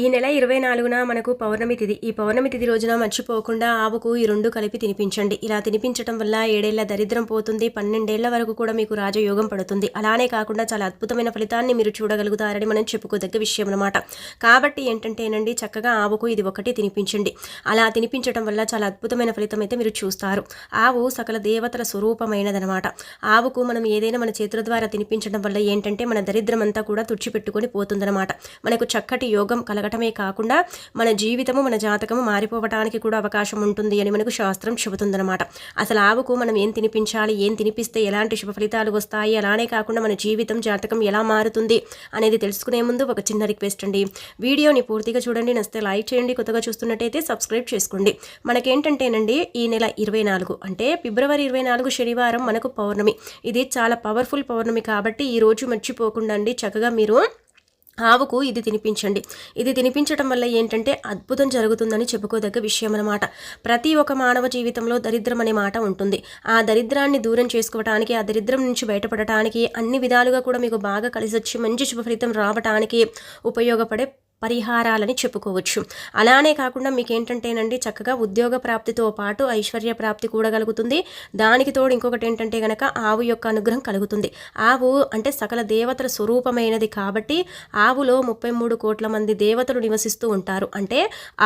ఈ నెల ఇరవై నాలుగున మనకు పౌర్ణమి తిథి ఈ పౌర్ణమి తిథి రోజున మర్చిపోకుండా ఆవుకు ఈ రెండు కలిపి తినిపించండి. ఇలా తినిపించడం వల్ల ఏడేళ్ళ దరిద్రం పోతుంది. పన్నెండేళ్ళ వరకు కూడా మీకు రాజయోగం పడుతుంది. అలానే కాకుండా చాలా అద్భుతమైన ఫలితాన్ని మీరు చూడగలుగుతారని మనం చెప్పుకోదగ్గ విషయం అనమాట కాబట్టి ఏంటంటేనండి చక్కగా ఆవుకు ఇది ఒకటి తినిపించండి. అలా తినిపించడం వల్ల చాలా అద్భుతమైన ఫలితం అయితే మీరు చూస్తారు. ఆవు సకల దేవతల స్వరూపమైనదనమాట ఆవుకు మనం ఏదైనా మన చేతుల ద్వారా తినిపించడం వల్ల ఏంటంటే మన దరిద్రం అంతా కూడా తుడిచిపెట్టుకొని పోతుందన్నమాట. మనకు చక్కటి యోగం జరగటమే కాకుండా మన జీవితము మన జాతకము మారిపోవటానికి కూడా అవకాశం ఉంటుంది అని మనకు శాస్త్రం చెబుతుందన్నమాట. అసలు ఆవుకు మనం ఏం తినిపించాలి ఏం తినిపిస్తే ఎలాంటి శుభ ఫలితాలు వస్తాయి అలానే కాకుండా మన జీవితం జాతకం ఎలా మారుతుంది అనేది తెలుసుకునే ముందు ఒక చిన్న రిక్వెస్ట్ అండి. వీడియోని పూర్తిగా చూడండి నచ్చితే లైక్ చేయండి కొత్తగా చూస్తున్నట్టయితే సబ్స్క్రైబ్ చేసుకోండి. మనకేంటంటేనండి ఈ నెల ఇరవై నాలుగు అంటే ఫిబ్రవరి ఇరవై నాలుగు శనివారం మనకు పౌర్ణమి. ఇది చాలా పవర్ఫుల్ పౌర్ణమి కాబట్టి ఈ రోజు మర్చిపోకుండా అండి చక్కగా మీరు ఆవుకు ఇది తినిపించండి. ఇది తినిపించడం వల్ల ఏంటంటే అద్భుతం జరుగుతుందని చెప్పుకోదగ్గ విషయం అనమాట ప్రతి ఒక్క మానవ జీవితంలో దరిద్రం అనే మాట ఉంటుంది. ఆ దరిద్రాన్ని దూరం చేసుకోవటానికి ఆ దరిద్రం నుంచి బయటపడటానికి అన్ని విధాలుగా కూడా మీకు బాగా కలిసి వచ్చి మంచి శుభ ఫలితం రావటానికి ఉపయోగపడే పరిహారాలని చెప్పుకోవచ్చు. అలానే కాకుండా మీకు ఏంటంటేనండి చక్కగా ఉద్యోగ ప్రాప్తితో పాటు ఐశ్వర్య ప్రాప్తి కూడా కలుగుతుంది. దానికి తోడు ఇంకొకటి ఏంటంటే గనక ఆవు యొక్క అనుగ్రహం కలుగుతుంది. ఆవు అంటే సకల దేవతల స్వరూపమైనది కాబట్టి ఆవులో ముప్పై మూడు కోట్ల మంది దేవతలు నివసిస్తూ ఉంటారు. అంటే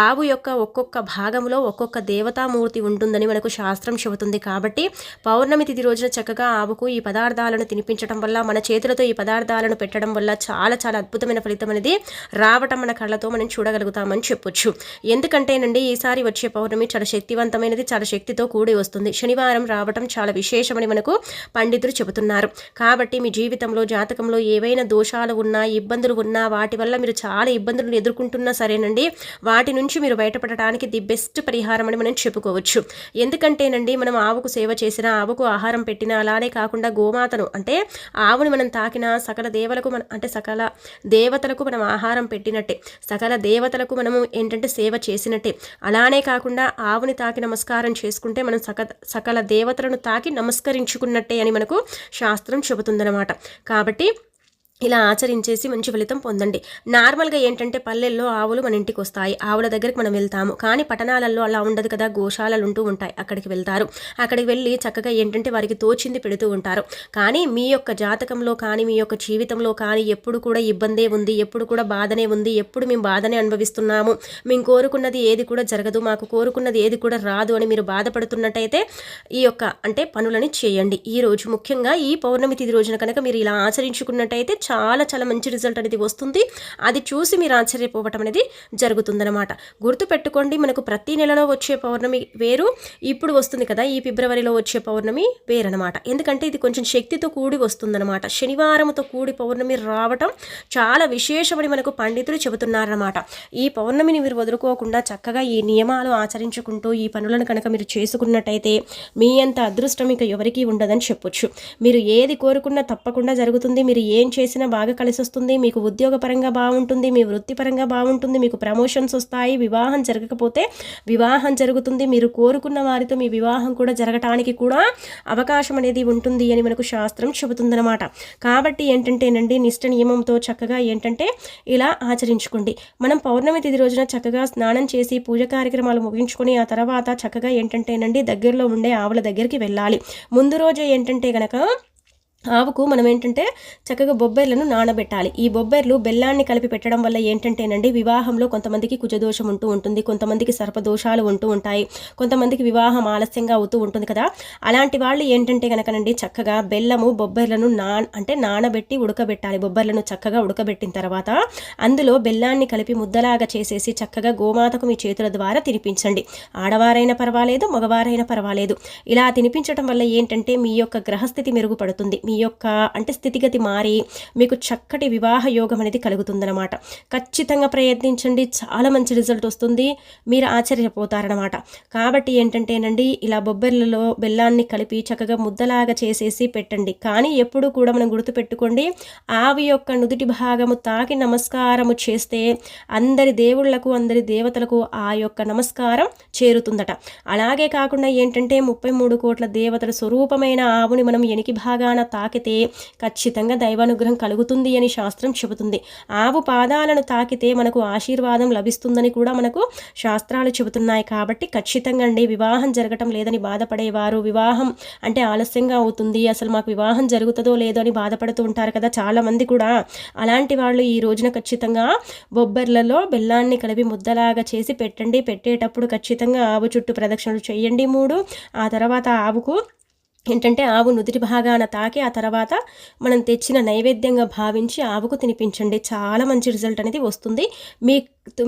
ఆవు యొక్క ఒక్కొక్క భాగంలో ఒక్కొక్క దేవతామూర్తి ఉంటుందని మనకు శాస్త్రం చెబుతుంది కాబట్టి పౌర్ణమి తిథి రోజున చక్కగా ఆవుకు ఈ పదార్థాలను తినిపించడం వల్ల మన చేతులతో ఈ పదార్థాలను పెట్టడం వల్ల చాలా చాలా అద్భుతమైన ఫలితం అనేది రావటం మన కళ్ళతో మనం చూడగలుగుతామని చెప్పొచ్చు. ఎందుకంటేనండి ఈసారి వచ్చే పౌర్ణమి చాలా శక్తివంతమైనది చాలా శక్తితో కూడి వస్తుంది. శనివారం రావటం చాలా విశేషమని మనకు పండితులు చెబుతున్నారు. కాబట్టి మీ జీవితంలో జాతకంలో ఏవైనా దోషాలు ఉన్నా ఇబ్బందులు ఉన్నా వాటి వల్ల మీరు చాలా ఇబ్బందులను ఎదుర్కొంటున్నా సరేనండి. వాటి నుంచి మీరు బయటపడటానికి ది బెస్ట్ పరిహారం అని మనం చెప్పుకోవచ్చు. ఎందుకంటేనండి మనం ఆవుకు సేవ చేసిన ఆవుకు ఆహారం పెట్టినా అలానే కాకుండా గోమాతను అంటే ఆవుని మనం తాకినా సకల దేవలకు మన అంటే సకల దేవతలకు మనం ఆహారం పెట్టినట్టు సకల దేవతలకు మనము ఏంటంటే సేవ చేసినట్టే. అలానే కాకుండా ఆవుని తాకి నమస్కారం చేసుకుంటే మనం సక సకల దేవతలను తాకి నమస్కరించుకున్నట్టే అని మనకు శాస్త్రం చెబుతుందన్నమాట. కాబట్టి ఇలా ఆచరించేసి మంచి ఫలితం పొందండి. నార్మల్గా ఏంటంటే పల్లెల్లో ఆవులు మన ఇంటికి వస్తాయి. ఆవుల దగ్గరికి మనం వెళ్తాము. కానీ పట్టణాలలో అలా ఉండదు కదా. గోశాలలు ఉంటూ ఉంటాయి. అక్కడికి వెళ్తారు. అక్కడికి వెళ్ళి చక్కగా ఏంటంటే వారికి తోచింది పెడుతూ ఉంటారు. కానీ మీ యొక్క జాతకంలో కానీ మీ యొక్క జీవితంలో కానీ ఎప్పుడు కూడా ఇబ్బందే ఉంది. ఎప్పుడు కూడా బాధనే ఉంది. ఎప్పుడు మేము బాధనే అనుభవిస్తున్నాము. మేము కోరుకున్నది ఏది కూడా జరగదు. మాకు కోరుకున్నది ఏది కూడా రాదు అని మీరు బాధపడుతున్నట్టయితే ఈ యొక్క అంటే పనులని చేయండి. ఈ రోజు ముఖ్యంగా ఈ పౌర్ణమి తిది రోజున కనుక మీరు ఇలా ఆచరించుకున్నట్టయితే చాలా చాలా మంచి రిజల్ట్ అనేది వస్తుంది. అది చూసి మీరు ఆశ్చర్యపోవటం అనేది జరుగుతుందనమాట గుర్తుపెట్టుకోండి మనకు ప్రతి నెలలో వచ్చే పౌర్ణమి వేరు ఇప్పుడు వస్తుంది కదా ఈ ఫిబ్రవరిలో వచ్చే పౌర్ణమి వేరనమాట ఎందుకంటే ఇది కొంచెం శక్తితో కూడి వస్తుందనమాట శనివారంతో కూడి పౌర్ణమి రావటం చాలా విశేషమని మనకు పండితులు చెబుతున్నారన్నమాట. ఈ పౌర్ణమిని మీరు వదులుకోకుండా చక్కగా ఈ నియమాలు ఆచరించుకుంటూ ఈ పనులను కనుక మీరు చేసుకున్నట్టయితే మీ అంత అదృష్టం ఇక ఎవరికీ ఉండదని చెప్పొచ్చు. మీరు ఏది కోరుకున్నా తప్పకుండా జరుగుతుంది. మీరు ఏం చేసినా బాగా కలిసి వస్తుంది మీకు ఉద్యోగపరంగా బాగుంటుంది మీ వృత్తిపరంగా బాగుంటుంది మీకు ప్రమోషన్స్ వస్తాయి వివాహం జరగకపోతే వివాహం జరుగుతుంది మీరు కోరుకున్న వారితో మీ వివాహం కూడా జరగటానికి కూడా అవకాశం అనేది ఉంటుంది అని మనకు శాస్త్రం చెబుతుందన్నమాట. కాబట్టి ఏంటంటేనండి నిష్ట నియమంతో చక్కగా ఏంటంటే ఇలా ఆచరించుకోండి. మనం పౌర్ణమి తిథి రోజున చక్కగా స్నానం చేసి పూజ కార్యక్రమాలు ముగించుకొని ఆ తర్వాత చక్కగా ఏంటంటేనండి దగ్గరలో ఉండే ఆవుల దగ్గరికి వెళ్ళాలి. ముందు రోజు ఏంటంటే గనక ఆవుకు మనం ఏంటంటే చక్కగా బొబ్బెర్లను నానబెట్టాలి. ఈ బొబ్బర్లు బెల్లాన్ని కలిపి పెట్టడం వల్ల ఏంటంటేనండి వివాహంలో కొంతమందికి కుజదోషం ఉంటూ ఉంటుంది కొంతమందికి సర్పదోషాలు ఉంటూ ఉంటాయి కొంతమందికి వివాహం ఆలస్యంగా అవుతూ ఉంటుంది కదా. అలాంటి వాళ్ళు ఏంటంటే కనుకనండి చక్కగా బెల్లము బొబ్బర్లను నా అంటే నానబెట్టి ఉడకబెట్టాలి. బొబ్బర్లను చక్కగా ఉడకబెట్టిన తర్వాత అందులో బెల్లాన్ని కలిపి ముద్దలాగా చేసేసి చక్కగా గోమాతకు మీ చేతుల ద్వారా తినిపించండి. ఆడవారైనా పర్వాలేదు మగవారైనా పర్వాలేదు. ఇలా తినిపించడం వల్ల ఏంటంటే మీ యొక్క గ్రహస్థితి మెరుగుపడుతుంది. మీ యొక్క అంటే స్థితిగతి మారి మీకు చక్కటి వివాహ యోగం అనేది కలుగుతుందన్నమాట. ఖచ్చితంగా ప్రయత్నించండి. చాలా మంచి రిజల్ట్ వస్తుంది. మీరు ఆశ్చర్యపోతారనమాట కాబట్టి ఏంటంటేనండి ఇలా బొబ్బర్లలో బెల్లాన్ని కలిపి చక్కగా ముద్దలాగా చేసేసి పెట్టండి. కానీ ఎప్పుడు కూడా మనం గుర్తుపెట్టుకోండి ఆవి యొక్క నుదుటి భాగము తాకి నమస్కారము చేస్తే అందరి దేవుళ్ళకు అందరి దేవతలకు ఆ యొక్క నమస్కారం చేరుతుందట. అలాగే కాకుండా ఏంటంటే ముప్పై మూడు కోట్ల దేవతల స్వరూపమైన ఆవుని మనం ఎనికి భాగాన తాకితే ఖచ్చితంగా దైవానుగ్రహం కలుగుతుంది అని శాస్త్రం చెబుతుంది. ఆవు పాదాలను తాకితే మనకు ఆశీర్వాదం లభిస్తుందని కూడా మనకు శాస్త్రాలు చెబుతున్నాయి. కాబట్టి ఖచ్చితంగా అండి వివాహం జరగటం లేదని బాధపడేవారు వివాహం అంటే ఆలస్యంగా అవుతుంది అసలు మాకు వివాహం జరుగుతుందో లేదో అని బాధపడుతూ ఉంటారు కదా చాలామంది కూడా. అలాంటి వాళ్ళు ఈ రోజున ఖచ్చితంగా బొబ్బర్లలో బెల్లాన్ని కలిపి ముద్దలాగా చేసి పెట్టండి. పెట్టేటప్పుడు ఖచ్చితంగా ఆవు చుట్టూ ప్రదక్షిణలు చేయండి మూడు. ఆ తర్వాత ఆవుకు ఏంటంటే ఆవు నుదుటి భాగాన తాకి ఆ తర్వాత మనం తెచ్చిన నైవేద్యంగా భావించి ఆవుకు తినిపించండి. చాలా మంచి రిజల్ట్ అనేది వస్తుంది. మీ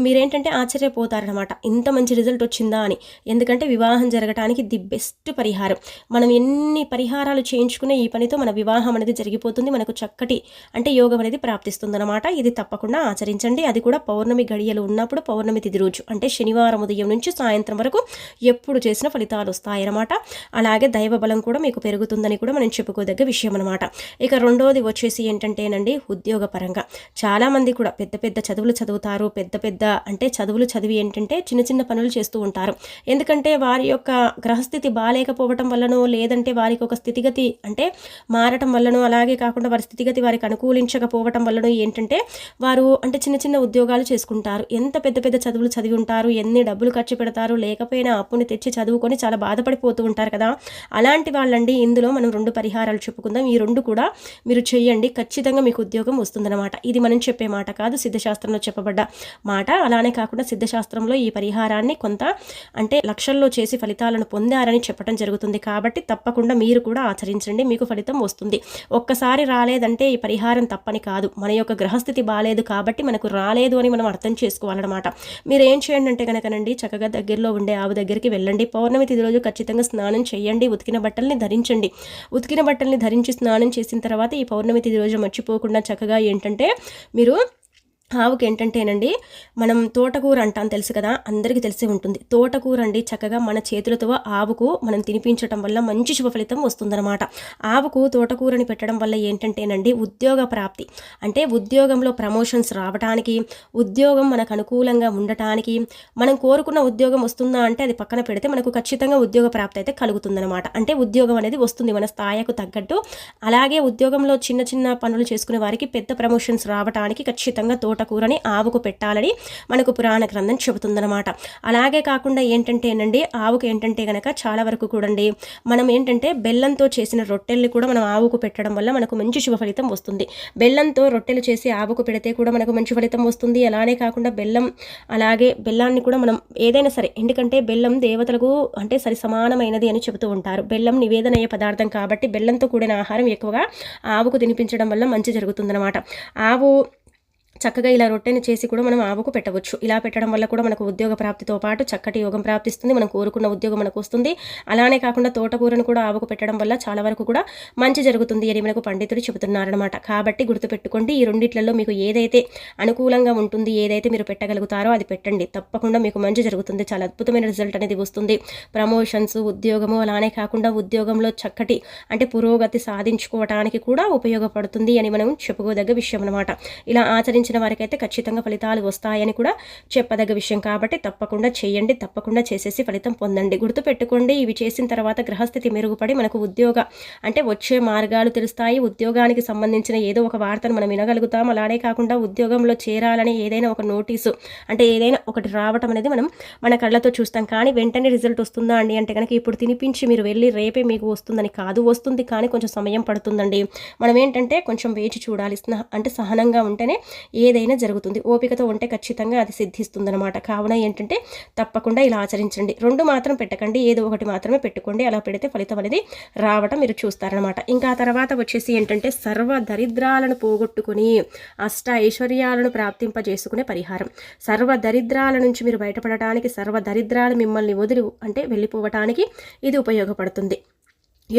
మీరేంటంటే ఆశ్చర్యపోతారనమాట ఇంత మంచి రిజల్ట్ వచ్చిందా అని. ఎందుకంటే వివాహం జరగటానికి ది బెస్ట్ పరిహారం. మనం ఎన్ని పరిహారాలు చేయించుకునే ఈ పనితో మన వివాహం అనేది జరిగిపోతుంది. మనకు చక్కటి అంటే యోగం అనేది ప్రాప్తిస్తుంది అనమాట ఇది తప్పకుండా ఆచరించండి. అది కూడా పౌర్ణమి గడియలు ఉన్నప్పుడు పౌర్ణమి తిది రోజు. అంటే శనివారం ఉదయం నుంచి సాయంత్రం వరకు ఎప్పుడు చేసిన ఫలితాలు వస్తాయన్నమాట. అలాగే దైవ బలం కూడా మీకు పెరుగుతుందని కూడా మనం చెప్పుకోదగ్గ విషయం అనమాట ఇక రెండోది వచ్చేసి ఏంటంటేనండి ఉద్యోగపరంగా. చాలామంది కూడా పెద్ద పెద్ద చదువులు చదువుతారు. పెద్ద పెద్ద అంటే చదువులు చదివి ఏంటంటే చిన్న చిన్న పనులు చేస్తూ ఉంటారు. ఎందుకంటే వారి యొక్క గ్రహస్థితి బాగాలేకపోవటం వల్లనో లేదంటే వారికి ఒక స్థితిగతి అంటే మారటం వల్లనో అలాగే కాకుండా వారి స్థితిగతి వారికి అనుకూలించకపోవటం వల్లనో ఏంటంటే వారు అంటే చిన్న చిన్న ఉద్యోగాలు చేసుకుంటారు. ఎంత పెద్ద పెద్ద చదువులు చదివి ఉంటారు ఎన్ని డబ్బులు ఖర్చు పెడతారు లేకపోయినా అప్పుని తెచ్చి చదువుకొని చాలా బాధపడిపోతూ ఉంటారు కదా. అలాంటి వాళ్ళండి ఇందులో మనం రెండు పరిహారాలు చెప్పుకుందాం. ఈ రెండు కూడా మీరు చేయండి. ఖచ్చితంగా మీకు ఉద్యోగం వస్తుందన్నమాట. ఇది మనం చెప్పే మాట కాదు సిద్ధశాస్త్రంలో చెప్పబడ్డ మాట. అలానే కాకుండా సిద్ధశాస్త్రంలో ఈ పరిహారాన్ని కొంత అంటే లక్షల్లో చేసి ఫలితాలను పొందారని చెప్పడం జరుగుతుంది. కాబట్టి తప్పకుండా మీరు కూడా ఆచరించండి. మీకు ఫలితం వస్తుంది. ఒక్కసారి రాలేదంటే ఈ పరిహారం తప్పని కాదు. మన యొక్క గ్రహస్థితి బాగాలేదు కాబట్టి మనకు రాలేదు అని మనం అర్థం చేసుకోవాలన్నమాట. మీరు ఏం చేయండి అంటే కనుకనండి చక్కగా దగ్గరలో ఉండే ఆవు దగ్గరికి వెళ్ళండి. పౌర్ణమి తిది రోజు ఖచ్చితంగా స్నానం చేయండి. ఉతికిన బట్టల్ని ధరించండి. ఉతికిన బట్టల్ని ధరించి స్నానం చేసిన తర్వాత ఈ పౌర్ణమి తిది రోజు మర్చిపోకుండా చక్కగా ఏంటంటే మీరు ఆవుకి ఏంటంటేనండి మనం తోటకూర అంటాం తెలుసు కదా అందరికీ తెలిసి ఉంటుంది. తోటకూర అండి చక్కగా మన చేతులతో ఆవుకు మనం తినిపించడం వల్ల మంచి శుభ ఫలితం వస్తుందన్నమాట. ఆవుకు తోటకూరని పెట్టడం వల్ల ఏంటంటేనండి ఉద్యోగ ప్రాప్తి. అంటే ఉద్యోగంలో ప్రమోషన్స్ రావడానికి ఉద్యోగం మనకు అనుకూలంగా ఉండటానికి మనం కోరుకున్న ఉద్యోగం వస్తుందా అంటే అది పక్కన పెడితే మనకు ఖచ్చితంగా ఉద్యోగ ప్రాప్తి అయితే కలుగుతుందన్నమాట. అంటే ఉద్యోగం అనేది వస్తుంది మన స్థాయికు తగ్గట్టు. అలాగే ఉద్యోగంలో చిన్న చిన్న పనులు చేసుకునే వారికి పెద్ద ప్రమోషన్స్ రావడానికి ఖచ్చితంగా తోట తోటకూరని ఆవుకు పెట్టాలని మనకు పురాణ గ్రంథం చెబుతుందనమాట అలాగే కాకుండా ఏంటంటేనండి ఆవుకు ఏంటంటే కనుక చాలా వరకు కూడండి మనం ఏంటంటే బెల్లంతో చేసిన రొట్టెల్ని కూడా మనం ఆవుకు పెట్టడం వల్ల మనకు మంచి శుభ ఫలితం వస్తుంది. బెల్లంతో రొట్టెలు చేసి ఆవుకు పెడితే కూడా మనకు మంచి ఫలితం వస్తుంది. అలానే కాకుండా బెల్లం అలాగే బెల్లాన్ని కూడా మనం ఏదైనా సరే ఎందుకంటే బెల్లం దేవతలకు అంటే సరి సమానమైనది అని చెబుతూ ఉంటారు. బెల్లం నివేదనయ్యే పదార్థం కాబట్టి బెల్లంతో కూడిన ఆహారం ఎక్కువగా ఆవుకు తినిపించడం వల్ల మంచి జరుగుతుందన్నమాట. ఆవు చక్కగా ఇలా రొట్టెని చేసి కూడా మనం ఆవుకు పెట్టవచ్చు. ఇలా పెట్టడం వల్ల కూడా మనకు ఉద్యోగ ప్రాప్తితో పాటు చక్కటి యోగం ప్రాప్తిస్తుంది. మనం కోరుకున్న ఉద్యోగం మనకు వస్తుంది. అలానే కాకుండా తోటకూరను కూడా ఆవుకు పెట్టడం వల్ల చాలా వరకు కూడా మంచి జరుగుతుంది అని మనకు పండితుడు చెబుతున్నారనమాట కాబట్టి గుర్తుపెట్టుకోండి ఈ రెండిట్లలో మీకు ఏదైతే అనుకూలంగా ఉంటుంది ఏదైతే మీరు పెట్టగలుగుతారో అది పెట్టండి. తప్పకుండా మీకు మంచి జరుగుతుంది. చాలా అద్భుతమైన రిజల్ట్ అనేది వస్తుంది. ప్రమోషన్స్ ఉద్యోగము అలానే కాకుండా ఉద్యోగంలో చక్కటి అంటే పురోగతి సాధించుకోవటానికి కూడా ఉపయోగపడుతుంది అని మనం చెప్పుకోదగ్గ విషయం అనమాట ఇలా ఆచరించి ప్రయత్నించిన వారికైతే ఖచ్చితంగా ఫలితాలు వస్తాయని కూడా చెప్పదగ్గ విషయం. కాబట్టి తప్పకుండా చేయండి తప్పకుండా చేసేసి ఫలితం పొందండి. గుర్తుపెట్టుకోండి ఇవి చేసిన తర్వాత గ్రహస్థితి మెరుగుపడి మనకు ఉద్యోగ అంటే వచ్చే మార్గాలు తెలుస్తాయి. ఉద్యోగానికి సంబంధించిన ఏదో ఒక వార్తను మనం వినగలుగుతాం. అలానే కాకుండా ఉద్యోగంలో చేరాలని ఏదైనా ఒక నోటీసు అంటే ఏదైనా ఒకటి రావటం అనేది మనం మన కళ్ళతో చూస్తాం. కానీ వెంటనే రిజల్ట్ వస్తుందా అండి అంటే కనుక ఇప్పుడు తినిపించి మీరు వెళ్ళి రేపే మీకు వస్తుందని కాదు వస్తుంది కానీ కొంచెం సమయం పడుతుందండి. మనం ఏంటంటే కొంచెం వేచి చూడాలి. అంటే సహనంగా ఉంటేనే ఏదైనా జరుగుతుంది. ఓపికతో ఉంటే ఖచ్చితంగా అది సిద్ధిస్తుందనమాట కావున ఏంటంటే తప్పకుండా ఇలా ఆచరించండి. రెండు మాత్రం పెట్టకండి. ఏదో ఒకటి మాత్రమే పెట్టుకోండి. అలా పెడితే ఫలితం అనేది రావటం మీరు చూస్తారనమాట ఇంకా తర్వాత వచ్చేసి ఏంటంటే సర్వ దరిద్రాలను పోగొట్టుకుని అష్ట ఐశ్వర్యాలను ప్రాప్తింపజేసుకునే పరిహారం. సర్వ దరిద్రాల నుంచి మీరు బయటపడటానికి సర్వ దరిద్రాలు మిమ్మల్ని వదిలి అంటే వెళ్ళిపోవటానికి ఇది ఉపయోగపడుతుంది.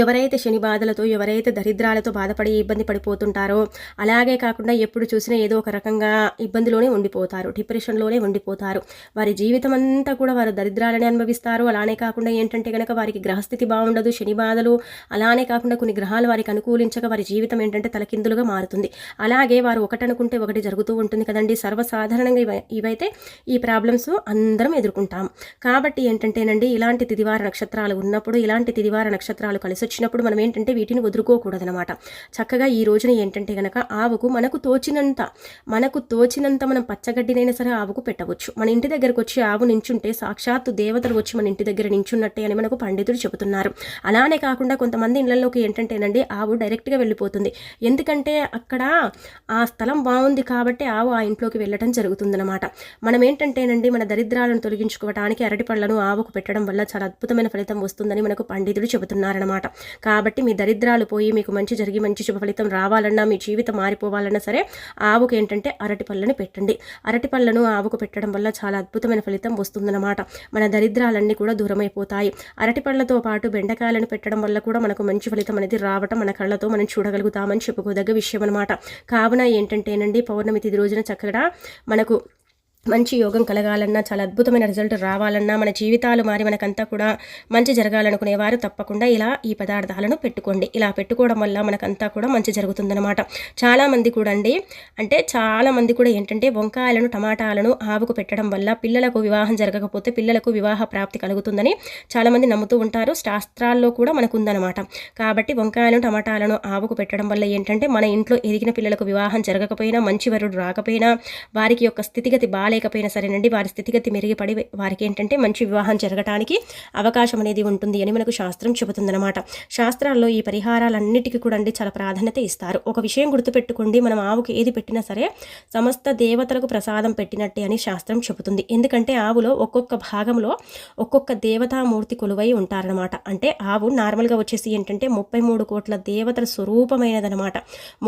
ఎవరైతే శని బాధలతో ఎవరైతే దరిద్రాలతో బాధపడి ఇబ్బంది పడిపోతుంటారో అలాగే కాకుండా ఎప్పుడు చూసినా ఏదో ఒక రకంగా ఇబ్బందిలోనే ఉండిపోతారు డిప్రెషన్లోనే ఉండిపోతారు. వారి జీవితం అంతా కూడా వారు దరిద్రాలని అనుభవిస్తారు. అలానే కాకుండా ఏంటంటే కనుక వారికి గ్రహస్థితి బాగుండదు శని బాధలు అలానే కాకుండా కొన్ని గ్రహాలు వారికి అనుకూలించక వారి జీవితం ఏంటంటే తలకిందులుగా మారుతుంది. అలాగే వారు ఒకటనుకుంటే ఒకటి జరుగుతూ ఉంటుంది కదండి. సర్వసాధారణంగా ఇవైతే ఈ ప్రాబ్లమ్స్ అందరం ఎదుర్కొంటాం. కాబట్టి ఏంటంటేనండి ఇలాంటి తిదివార నక్షత్రాలు ఉన్నప్పుడు ఇలాంటి తిదివార నక్షత్రాలు కలిసి వచ్చినప్పుడు మనం ఏంటంటే వీటిని వదులుకోకూడదనమాట చక్కగా ఈ రోజున ఏంటంటే కనుక ఆవుకు మనకు తోచినంత మనకు తోచినంత మనం పచ్చగడ్డినైనా సరే ఆవుకు పెట్టవచ్చు. మన ఇంటి దగ్గరకు వచ్చి ఆవు నించుంటే సాక్షాత్తు దేవతలు వచ్చి మన ఇంటి దగ్గర నించున్నట్టే అని మనకు పండితులు చెబుతున్నారు. అలానే కాకుండా కొంతమంది ఇళ్ళలోకి ఏంటంటేనండి ఆవు డైరెక్ట్గా వెళ్ళిపోతుంది. ఎందుకంటే అక్కడ ఆ స్థలం బాగుంది కాబట్టి ఆవు ఆ ఇంట్లోకి వెళ్ళటం జరుగుతుందన్నమాట. మనం ఏంటంటేనండి మన దరిద్రాలను తొలగించుకోవడానికి అరటి పళ్ళను ఆవుకు పెట్టడం వల్ల చాలా అద్భుతమైన ఫలితం వస్తుందని మనకు పండితులు చెబుతున్నారనమాట కాబట్టి మీ దరిద్రాలు పోయి మీకు మంచి జరిగి మంచి శుభ ఫలితం రావాలన్నా మీ జీవితం మారిపోవాలన్నా సరే ఆవుకు ఏంటంటే అరటి పళ్ళను పెట్టండి. అరటి పళ్ళను ఆవుకు పెట్టడం వల్ల చాలా అద్భుతమైన ఫలితం వస్తుందన్నమాట. మన దరిద్రాలన్నీ కూడా దూరమైపోతాయి. అరటి పళ్ళతో పాటు బెండకాయలను పెట్టడం వల్ల కూడా మనకు మంచి ఫలితం అనేది రావటం మన కళ్ళతో మనం చూడగలుగుతామని చెప్పుకోదగ్గ విషయం అనమాట కావున ఏంటంటేనండి పౌర్ణమి తిది రోజున చక్కగా మనకు మంచి యోగం కలగాలన్నా చాలా అద్భుతమైన రిజల్ట్ రావాలన్నా మన జీవితాలు మారి మనకంతా కూడా మంచి జరగాలనుకునేవారు తప్పకుండా ఇలా ఈ పదార్థాలను పెట్టుకోండి. ఇలా పెట్టుకోవడం వల్ల మనకంతా కూడా మంచి జరుగుతుందనమాట చాలామంది కూడా అండి అంటే చాలామంది కూడా ఏంటంటే వంకాయలను టమాటాలను ఆవుకు పెట్టడం వల్ల పిల్లలకు వివాహం జరగకపోతే పిల్లలకు వివాహ ప్రాప్తి కలుగుతుందని చాలామంది నమ్ముతూ ఉంటారు. శాస్త్రాల్లో కూడా మనకు ఉందన్నమాట కాబట్టి వంకాయలను టమాటాలను ఆవుకు పెట్టడం వల్ల ఏంటంటే మన ఇంట్లో ఎదిగిన పిల్లలకు వివాహం జరగకపోయినా మంచి వరుడు రాకపోయినా వారికి యొక్క స్థితిగతి బాగా బాగాలేకపోయినా సరేనండి వారి స్థితిగతి మెరుగుపడి వారికి ఏంటంటే మంచి వివాహం జరగటానికి అవకాశం అనేది ఉంటుంది అని మనకు శాస్త్రం చెబుతుందన్నమాట. శాస్త్రాల్లో ఈ పరిహారాలన్నిటికీ కూడా అండి చాలా ప్రాధాన్యత ఇస్తారు. ఒక విషయం గుర్తుపెట్టుకోండి మనం ఆవుకి ఏది పెట్టినా సరే సమస్త దేవతలకు ప్రసాదం పెట్టినట్టే అని శాస్త్రం చెబుతుంది. ఎందుకంటే ఆవులో ఒక్కొక్క భాగంలో ఒక్కొక్క దేవతామూర్తి కొలువై ఉంటారనమాట అంటే ఆవు నార్మల్గా వచ్చేసి ఏంటంటే ముప్పై మూడు కోట్ల దేవతల స్వరూపమైనదనమాట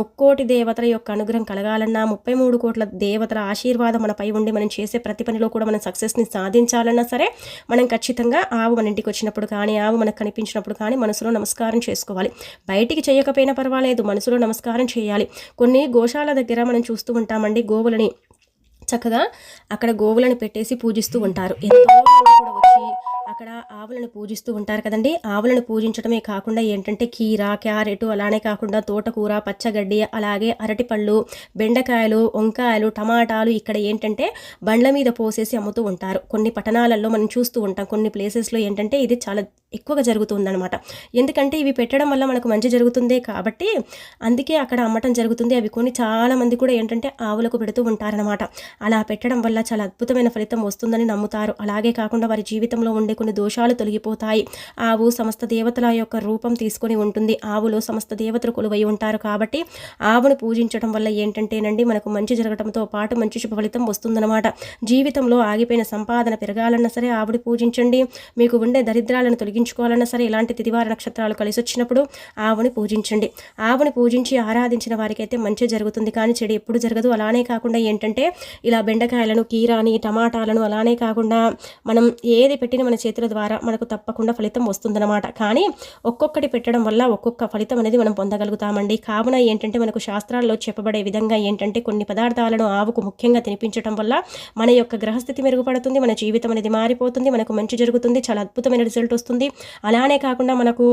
ముక్కోటి దేవతల యొక్క అనుగ్రహం కలగాలన్నా ముప్పై మూడు కోట్ల దేవతల ఆశీర్వాదం మనపై ఉండి మనం చేసే ప్రతి పనిలో కూడా మనం సక్సెస్ని సాధించాలన్నా సరే మనం ఖచ్చితంగా ఆవు మన ఇంటికి వచ్చినప్పుడు కానీ ఆవు మనకు కనిపించినప్పుడు కానీ మనసులో నమస్కారం చేసుకోవాలి. బయటికి చేయకపోయినా పర్వాలేదు మనసులో నమస్కారం చేయాలి. కొన్ని గోశాల దగ్గర మనం చూస్తూ ఉంటామండి గోవులని చక్కగా అక్కడ గోవులను పెట్టేసి పూజిస్తూ ఉంటారు. ఎంతో కూడా వచ్చి అక్కడ ఆవులను పూజిస్తూ ఉంటారు కదండి. ఆవులను పూజించడమే కాకుండా ఏంటంటే కీర క్యారెట్ అలానే కాకుండా తోటకూర పచ్చగడ్డి అలాగే అరటిపళ్ళు బెండకాయలు వంకాయలు టమాటాలు ఇక్కడ ఏంటంటే బండ్ల మీద పోసేసి అమ్ముతూ ఉంటారు. కొన్ని పట్టణాలలో మనం చూస్తూ ఉంటాం. కొన్ని ప్లేసెస్లో ఏంటంటే ఇది చాలా ఎక్కువగా జరుగుతుందనమాట ఎందుకంటే ఇవి పెట్టడం వల్ల మనకు మంచి జరుగుతుంది కాబట్టి అందుకే అక్కడ అమ్మటం జరుగుతుంది. అవి కొని చాలామంది కూడా ఏంటంటే ఆవులకు పెడుతూ ఉంటారనమాట అలా పెట్టడం వల్ల చాలా అద్భుతమైన ఫలితం వస్తుందని నమ్ముతారు. అలాగే కాకుండా వారి జీవితంలో ఉండే కొన్ని దోషాలు తొలగిపోతాయి. ఆవు సమస్త దేవతల యొక్క రూపం తీసుకొని ఉంటుంది. ఆవులో సమస్త దేవతలు కొలువై ఉంటారు కాబట్టి ఆవును పూజించడం వల్ల ఏంటంటేనండి మనకు మంచి జరగడంతో పాటు మంచి శుభ ఫలితం వస్తుందన్నమాట. జీవితంలో ఆగిపోయిన సంపాదన పెరగాలన్నా సరే ఆవుని పూజించండి. మీకు ఉండే దరిద్రాలను తొలగించుకోవాలన్నా సరే ఇలాంటి తిదివార నక్షత్రాలు కలిసి వచ్చినప్పుడు ఆవుని పూజించండి. ఆవుని పూజించి ఆరాధించిన వారికైతే మంచి జరుగుతుంది. కానీ చెడు ఎప్పుడు జరగదు. అలానే కాకుండా ఏంటంటే ఇలా బెండకాయలను కీరాని టమాటాలను అలానే కాకుండా మనం ఏది పెట్టిన మన చేతుల ద్వారా మనకు తప్పకుండా ఫలితం వస్తుందన్నమాట. కానీ ఒక్కొక్కటి పెట్టడం వల్ల ఒక్కొక్క ఫలితం అనేది మనం పొందగలుగుతామండి. కావున ఏంటంటే మనకు శాస్త్రాల్లో చెప్పబడే విధంగా ఏంటంటే కొన్ని పదార్థాలను ఆవుకు ముఖ్యంగా తినిపించడం వల్ల మన యొక్క గ్రహస్థితి మెరుగుపడుతుంది. మన జీవితం అనేది మారిపోతుంది. మనకు మంచి జరుగుతుంది. చాలా అద్భుతమైన రిజల్ట్ వస్తుంది. అలానే కాకుండా మనకు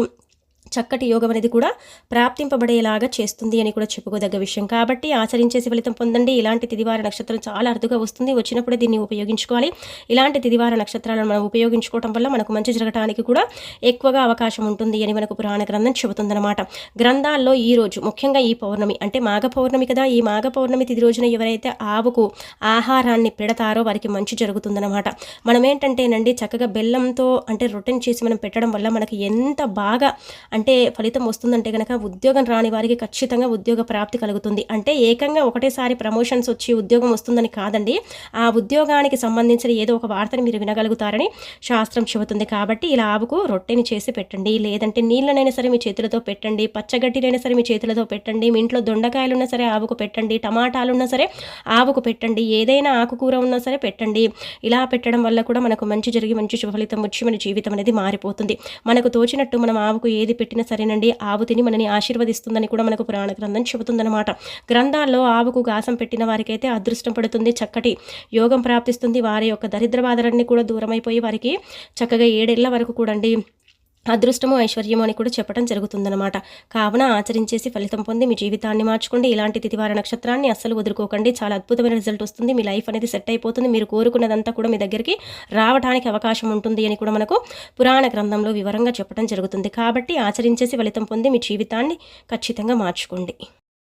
చక్కటి యోగం అనేది కూడా ప్రాప్తింపబడేలాగా చేస్తుంది అని కూడా చెప్పుకోదగ్గ విషయం. కాబట్టి ఆచరించేసి ఫలితం పొందండి. ఇలాంటి తిదివార నక్షత్రం చాలా అరుదుగా వస్తుంది. వచ్చినప్పుడే దీన్ని ఉపయోగించుకోవాలి. ఇలాంటి తిదివార నక్షత్రాలను మనం ఉపయోగించుకోవడం వల్ల మనకు మంచి జరగడానికి కూడా ఎక్కువగా అవకాశం ఉంటుంది అని మనకు పురాణ గ్రంథం చెబుతుందన్నమాట. గ్రంథాల్లో ఈ రోజు ముఖ్యంగా ఈ పౌర్ణమి అంటే మాఘ పౌర్ణమి కదా ఈ మాఘ పౌర్ణమి తిది రోజున ఎవరైతే ఆవుకు ఆహారాన్ని పెడతారో వారికి మంచి జరుగుతుందన్నమాట. మనం ఏంటంటేనండి చక్కగా బెల్లంతో అంటే రొట్టెని చేసి మనం పెట్టడం వల్ల మనకి ఎంత బాగా అంటే ఫలితం వస్తుందంటే కనుక ఉద్యోగం రాని వారికి ఖచ్చితంగా ఉద్యోగ ప్రాప్తి కలుగుతుంది. అంటే ఏకంగా ఒకటేసారి ప్రమోషన్స్ వచ్చి ఉద్యోగం వస్తుందని కాదండి. ఆ ఉద్యోగానికి సంబంధించిన ఏదో ఒక వార్తని మీరు వినగలుగుతారని శాస్త్రం చెబుతుంది. కాబట్టి ఇలా ఆవుకు రొట్టెని చేసి పెట్టండి. లేదంటే నీళ్ళనైనా సరే మీ చేతులతో పెట్టండి. పచ్చగడ్డినైనా సరే మీ చేతులతో పెట్టండి. మీ ఇంట్లో దొండకాయలు ఉన్నా సరే ఆవుకు పెట్టండి. టమాటాలు ఉన్నా సరే ఆవుకు పెట్టండి. ఏదైనా ఆకుకూర ఉన్నా సరే పెట్టండి. ఇలా పెట్టడం వల్ల కూడా మనకు మంచి జరిగి మంచి శుభ ఫలితం వచ్చి మన జీవితం అనేది మారిపోతుంది. మనకు తోచినట్టు మనం ఆవుకు ఏది పెట్టి పెట్టినా సరేనండి. ఆవు తిని మనని ఆశీర్వదిస్తుందని కూడా మనకు పురాణ గ్రంథం చెబుతుందన్నమాట. గ్రంథాల్లో ఆవుకు గాసం పెట్టిన వారికైతే అదృష్టం పడుతుంది. చక్కటి యోగం ప్రాప్తిస్తుంది. వారి యొక్క దరిద్ర బాధలన్నీ కూడా దూరమైపోయి వారికి చక్కగా ఏడేళ్ళ వరకు కూడా అదృష్టము ఐశ్వర్యము అని కూడా చెప్పడం జరుగుతుందన్నమాట. కావున ఆచరించేసి ఫలితం పొంది మీ జీవితాన్ని మార్చుకోండి. ఇలాంటి తిథివార నక్షత్రాన్ని అస్సలు వదులుకోకండి. చాలా అద్భుతమైన రిజల్ట్ వస్తుంది. మీ లైఫ్ అనేది సెట్ అయిపోతుంది. మీరు కోరుకున్నదంతా కూడా మీ దగ్గరికి రావడానికి అవకాశం ఉంటుంది అని కూడా మనకు పురాణ గ్రంథంలో వివరంగా చెప్పడం జరుగుతుంది. కాబట్టి ఆచరించేసి ఫలితం పొంది మీ జీవితాన్ని ఖచ్చితంగా మార్చుకోండి.